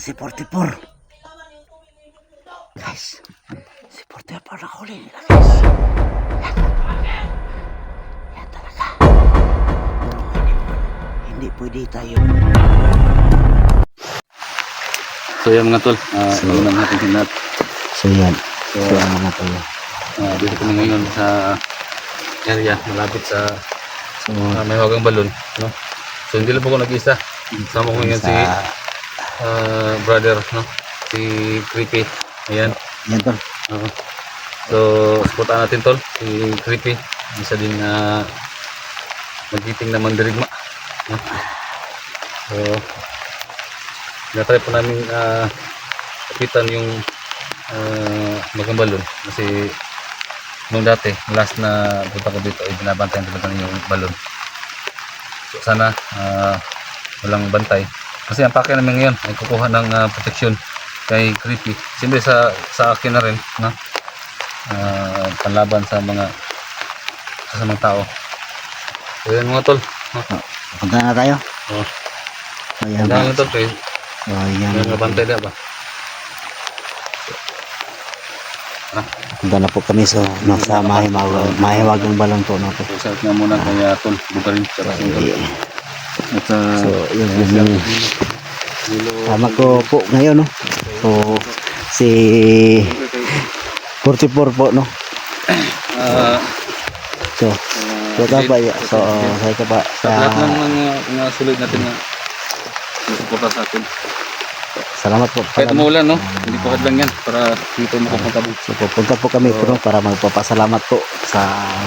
si 44. Guys, si 44 nakahuli nila guys. Yan. Yan talaga. Hindi, pwede tayo. So yan mga tol, uh, so, natin hinat. So yan. So, ang mga tayo. Uh, dito kami ngayon sa area malapit sa So, uh, may hawagang balon. No? So hindi lang po ako nag-isa. Sama ko ngayon si uh, brother, no? si Creepy. Ayan. yan tol. Oo. So, supportan natin tol, si Creepy. Isa din na magiting na mandirigma. No? So, natry po namin uh, kapitan yung uh, magambalon kasi nung dati, last na punta ko dito ay binabantayan talaga yung balon. So, sana uh, walang bantay. Kasi ang pake namin ngayon ay kukuha ng uh, protection kay creepy. Siyempre sa sa akin na rin, no? Ah, panlaban sa mga sa mga tao. So yan mga tol. No? Punta na tayo. Oh. So, yan. Lang tol kay So, yan. yan bantay na ba? Punta na po kami so, no, sa mahiwagang, balon po. No, po. So shout nga muna kay uh, tol Bugarin sa tol. At uh, So, yun, yun, yun. Tama ko po ngayon, no? So, si 44 po, no? uh, So, so ka ba? ya? So, say ka ba? sa lahat ng Sa, mga, mga sulit natin na suporta sa atin. salamat po. Kahit umulan, no? Hindi pa lang yan para dito makapunta din. So, pupunta po kami po, no, para magpapasalamat po sa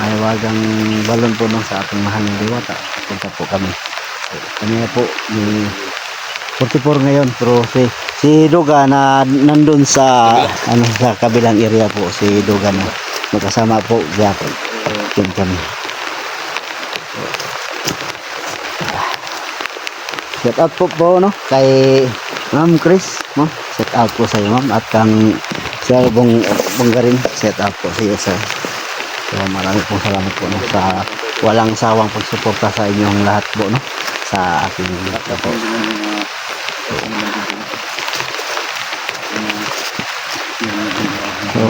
mahiwagang balon po, no, sa ating mahal na diwata. Pupunta po kami. So, kami na po, ni 44 ngayon, pero si, si Duga na nandun sa, ano, sa kabilang area po, si Duga na magkasama po, yapon. Yun kami. Shout out po po no kay Ma'am Chris, ma'am. Shout out po sa iyo, ma'am. At kang Sir Bong Bonggarin, shout out po sa iyo, sir. So marami pong salamat po no, sa walang sawang pagsuporta sa inyong lahat po no sa aking bata po. So,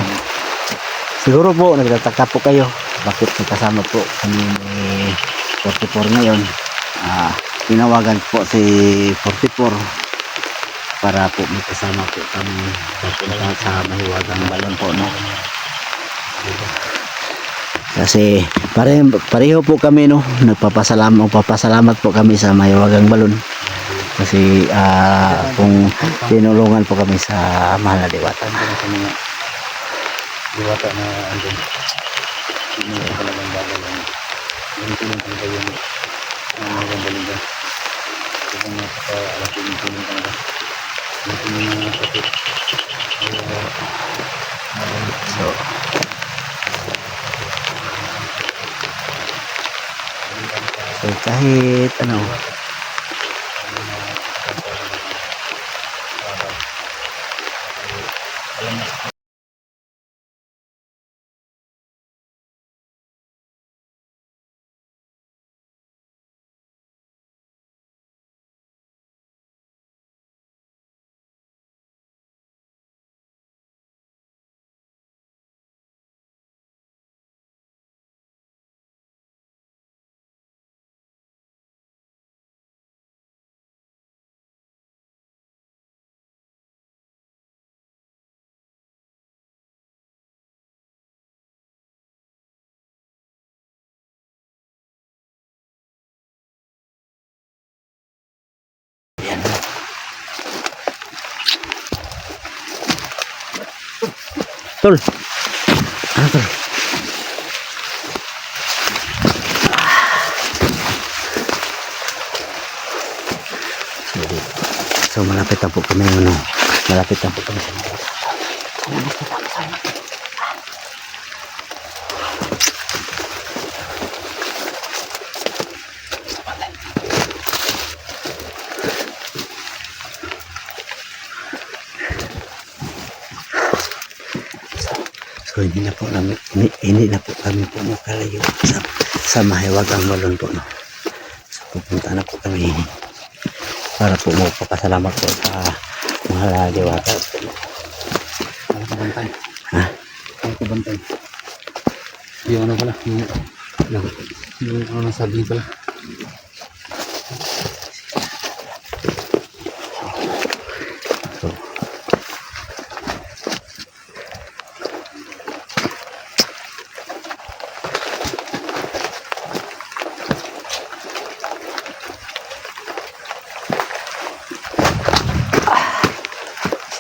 siguro po nagtataka po kayo bakit kasama po kami ni 44 ngayon. Ah, tinawagan po si 44 para po may kasama po kami sa mahiwagang balon po no kasi pare, pareho po kami no nagpapasalamat magpapasalamat po kami sa mahiwagang balon kasi ah, kung tinulungan po kami sa mahal na diwata diwata na andun. Hindi mo talagang bagay lang. Yung tulong talaga yung mga. Yung sakit. Ay, uh, so so kahit ano tol. Ano tol so, malapit na po kami ano? Malapit na po kami. sa mga So hindi na po namin, hindi, hindi na po kami po makalayo sa, sa mahiwag ang balon po. No? So pupunta na po kami para po magpapasalamat po sa mga diwata po. No? Ano ka bantay? Ha? Ano ka bantay? Yung ano pala, yung, yung, yung ano nasabi pala.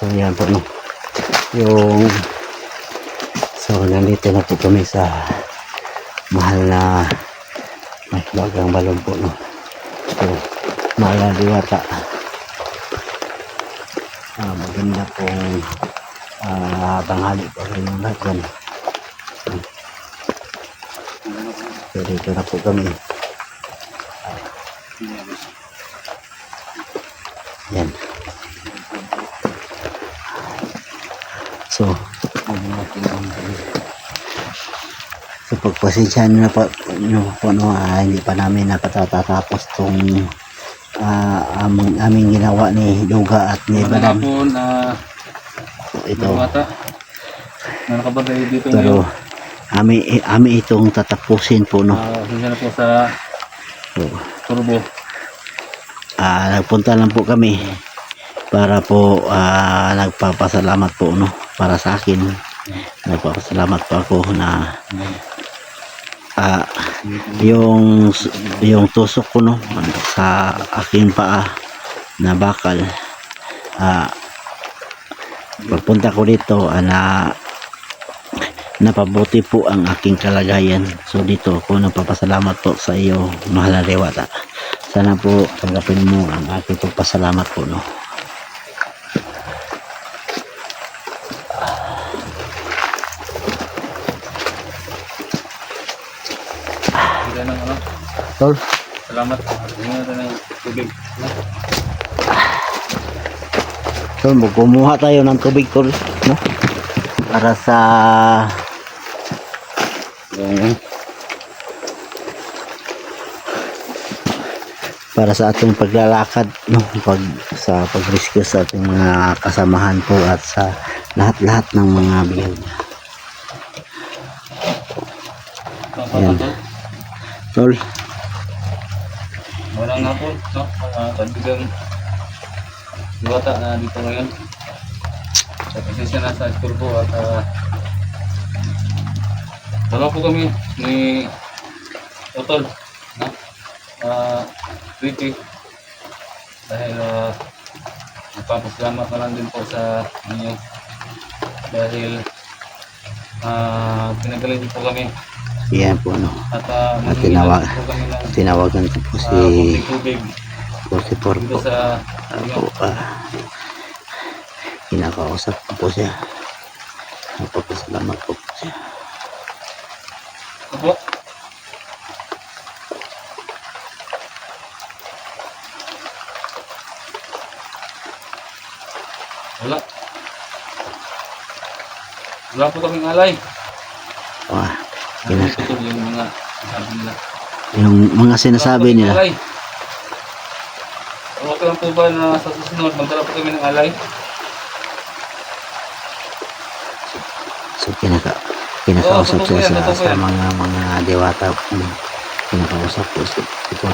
So, Yan po no. Yung So nandito na po kami sa mahal na may bagang balon po no. So mahal na diwata. Ah, maganda pong ah, tanghali po sa inyong lahat yan. So dito na po kami. Yan. Pagpasensyahan nyo na po, nyo po no, ah, hindi pa namin napatatapos tong ah, aming, aming ginawa ni Duga at ni Magandang Badam. hapon, ah, So, ito. mga bata. Na nakabantay dito Pero ngayon. ami, ami itong tatapusin po no. Ah, Pasensya na po sa So, turbo. ah, nagpunta lang po kami para po ah, nagpapasalamat po no para sa akin. Nagpapasalamat po ako na ah, yung yung tusok ko no sa aking paa na bakal ah pagpunta ko dito ah, na napabuti po ang aking kalagayan. So dito ako nagpapasalamat po sa iyo mahal na dewata. Sana po tanggapin mo ang aking pagpasalamat po no tol Salamat. Hindi na ng tubig. tol mo kumuha tayo ng tubig tol no para sa para sa ating paglalakad no pag sa pagrescue sa ating mga kasamahan po at sa lahat-lahat ng mga biyag Ayan. papato. tol hapon, no? Mga kaibigan diwata na dito ngayon. Sa pasensya na sa turbo at uh, po kami ni Otol, no? Uh, Ricky. Dahil uh, nagpapasalamat na lang din po sa inyo. Dahil uh, pinagaling po kami yan po no. At uh, At tinawag- tinawagan ko po uh, si po. sa po ah, kinakausap ko po siya. Nagpapasalamat po po siya. Opo. Wala. Wala po kaming alay. Wah, Ito yung mga sabi nila. yung mga sinasabi nila. Okay lang po ba na sa susunod, magdala po kami ng alay? so kinaka kinakausap Oo, totoo siya sa, sa mga mga diwata ano, kinakausap po si Porcipor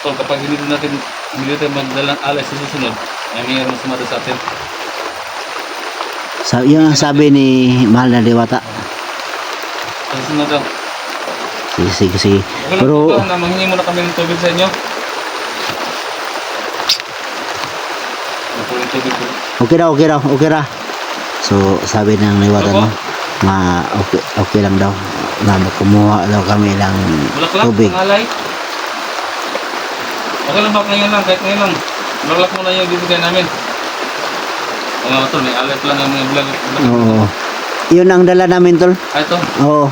So kapag hindi natin hindi natin magdala ng alay sa susunod, ay mayroon sumata sa atin. Sa yun ang sabi ni mahal na diwata Sa susunod daw. sige sige sige pero na manghingi muna kami ng tubig sa inyo? Ano okay raw okay raw okay ra so sabi ng diwata Opo. no ma okay, okay lang daw na kumuha daw kami ng tubig. Okay lang ba ngayon lang, kahit ngayon lang. Bulaklak muna yung bibigyan namin. Ano nga ito, may pa lang yung mga bulag. oo yun ang dala namin tol Ah, ito. oo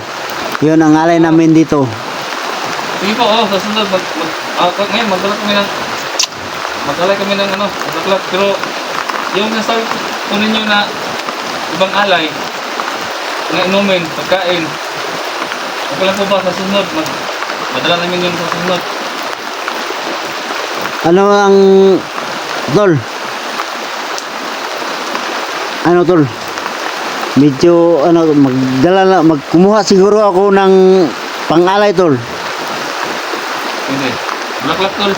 yun ang alay namin dito Sige po, oh, sa sunod, mag, mag, ah, ngayon, magdala kami ng, mag-alay kami ng ano, bulaklak. Pero, yung nasabi, kunin nyo na ibang alay na inumin, pagkain. Okay lang po ba sa sunod? Mag, madala namin yun sa sunod. Ano ang tol? Ano tol? Medyo ano magdala na magkumuha siguro ako ng pangalay tol. Hindi. Bulaklak tol.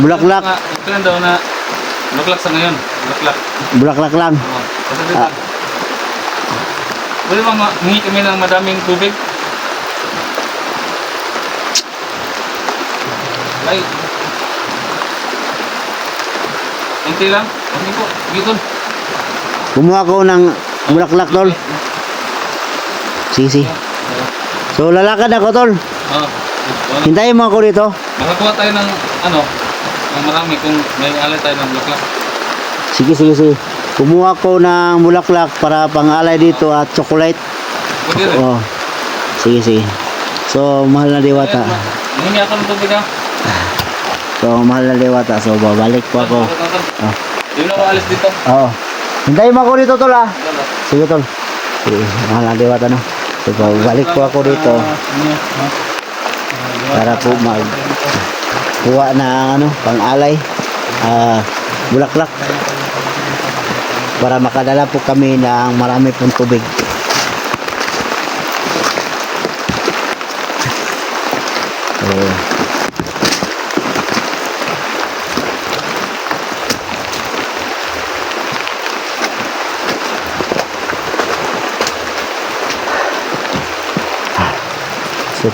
Bulaklak, Okay lang daw na bulaklak sa ngayon. Bulaklak. bulaklak lang. Dito. Ah. Pwede ba ma- hingi kami ng madaming tubig? Ay. Kunti lang. Kunti po. Dito. Kumuha ko ng bulaklak tol. Sige. So lalakad ako tol. Oo. Hintayin mo ako dito. Makakuha tayo ng ano, ng marami kung may alay tayo ng bulaklak. Sige, sige, sige. Kumuha ko ng bulaklak para pangalay dito at chocolate. Pwede rin. Oh. Sige, sige. So mahal na diwata. Hingi ako ng tubig. So mahal na diwata. So babalik po ako. Ah. Hindi na ako alis dito. Oo. Hintayin mo ako dito tol ah. Sige tol. Sige, mahal na diwata no. So babalik po ako dito para po mag kuha na ano pang-alay ah bulaklak para makadala po kami ng marami pong tubig. So,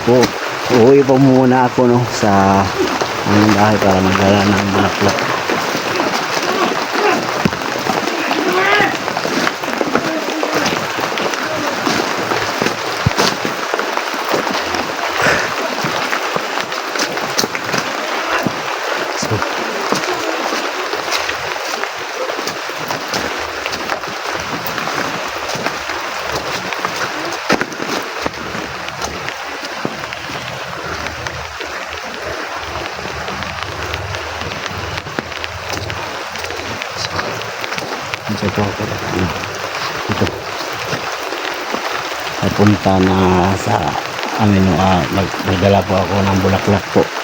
po, uuwi po muna ako no sa aming bahay para magdala ng bulaklak. So, Ito po ako. Ito. Napunta na sa amin no, ah, mag, magdala po ako ng bulaklak po.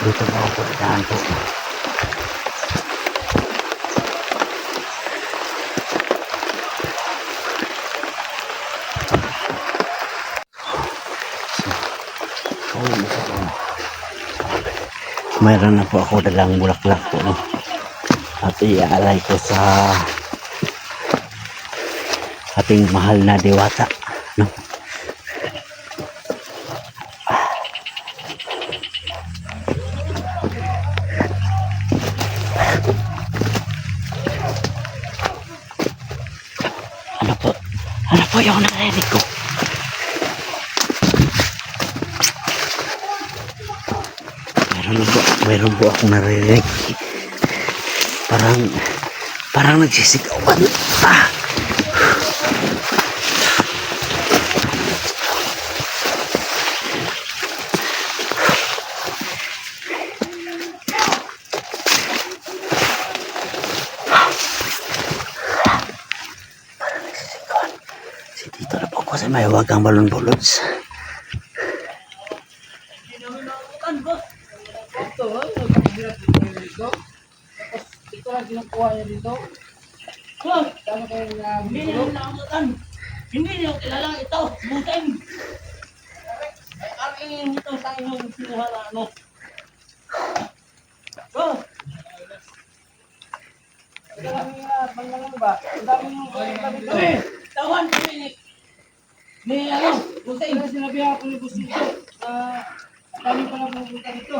Dito, na ako. Mayroon na po ako dalang bulaklak po. No? At iaalay ko sa ating mahal na diwata. Ano po yung narinig ko? Meron po, meron po akong narinig. Parang, parang nagsisigawan. Ah! Sa may wagang balon bulots. Ito, oh, lang kinukuha niya dito. Oh, tama kayo na Hindi niyo nakakatan. Hindi niyo kilala ito. Buting. Ang ingin ito sa inyong sinuha na ano. Oh, Ito lang yung uh, bangalan ba? Ang dami yung kaya dito. kami. Tawan kami ni ni ano, buting. Kaya sinabi ako ni Boss dito. ah, ang dami pa lang pupunta dito.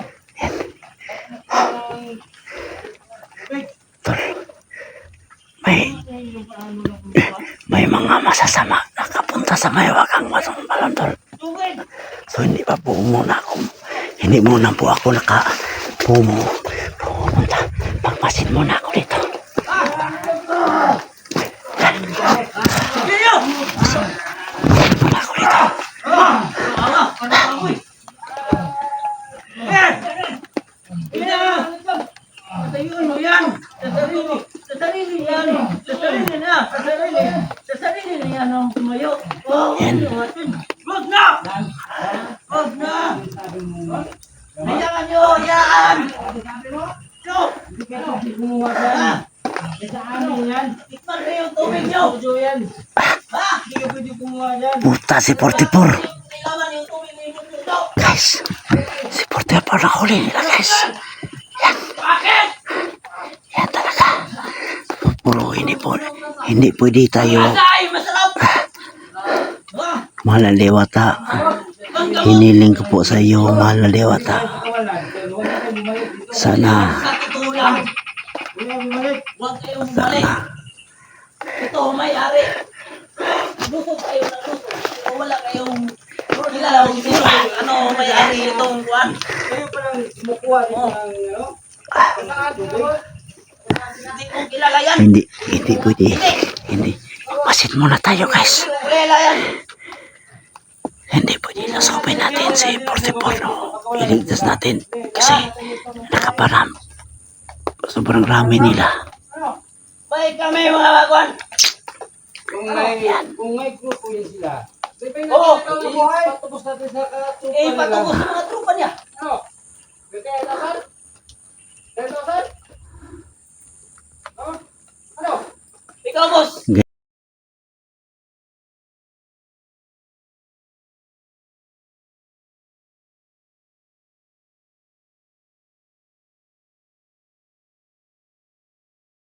Parang, wait, May kung may mga masasama nakapunta sa may wagang balon balon tol. Tubig. So hindi pa po muna ako hindi muna po ako naka pumunta. Pagmasin muna ako dito. Kaya! Muna ako dito. Ala, ano ka mo eh? Eh! Kaya! Tayuan mo yan! Sa sarili! Sa sarili yan! Sa sarili na! Sa sarili! Sa sarili na yan ang tumayo! Oh, Yan. natin! Wag na! Wag na! Hayaan nyo! Hayaan! Dyan. Ah! Sa amin yan. Tikman na yung tubig yan. Ha? Hindi ka pwede kumuha dyan. Puta si 44. Kailangan yung tubig ninyo dito! Guys, si 44 na huli nila hindi pwede tayo! Ah! mahal na dewata. Hiniling ko po sa iyo, mahal na dewata. Sana, sana, Ito, may-ari. Lusog kayo na. Kung wala kayong kilala sino, ano may-ari itong kuwan. Kayo pa lang kumukuha ng ano? Hindi hindi, hindi pwede. Hindi. Magpasit muna tayo guys. Hindi pwede nasopin natin si 44 no. Iligtas natin kasi nakaparam. Sobrang rami nila. Baik kami mga bagwan. Kung may, kung may grupo yun sila. Oo. natin na buhay. Patubos natin sa katupa Eh, nila. patungkol sa mga trupa niya. Ano? Kaya naman? Kaya naman? Ikaw, boss.